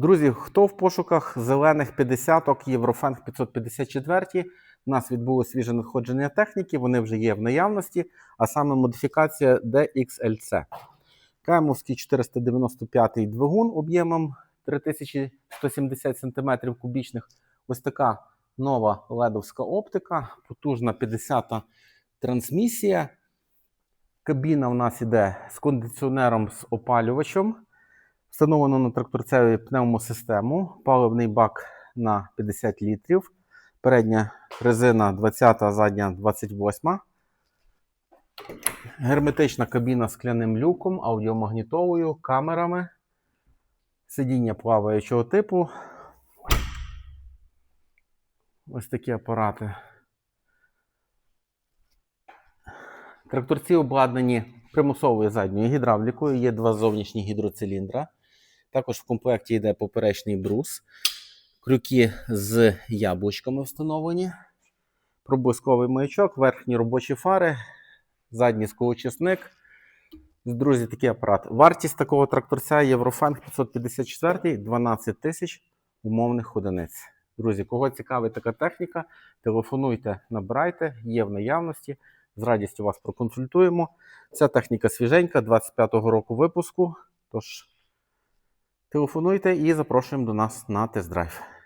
Друзі, хто в пошуках зелених 50-ок Єврофенг 554, у нас відбулося свіже надходження техніки, вони вже є в наявності, а саме модифікація DXLC. Каймовський 495 двигун об'ємом 3170 см кубічних. Ось така нова ледовська оптика, потужна 50-та трансмісія. Кабіна у нас іде з кондиціонером з опалювачем. Встановлено на тракторцеві пневмосистему, паливний бак на 50 літрів. Передня резина 20, задня 28. Герметична кабіна з скляним люком, аудіомагнітовою, камерами. Сидіння плаваючого типу. Ось такі апарати. Тракторці обладнані примусовою задньою гідравлікою, є два зовнішні гідроциліндра. Також в комплекті йде поперечний брус. Крюки з яблучками встановлені. Проблисковий маячок, верхні робочі фари, задній сколочисник. Друзі, такий апарат. Вартість такого тракторця Єврофенг 554 12 тисяч умовних одиниць. Друзі, кого цікавить така техніка, телефонуйте, набирайте, є в наявності. З радістю вас проконсультуємо. Ця техніка свіженька, 25-го року випуску. Тож телефонуйте і запрошуємо до нас на тест-драйв.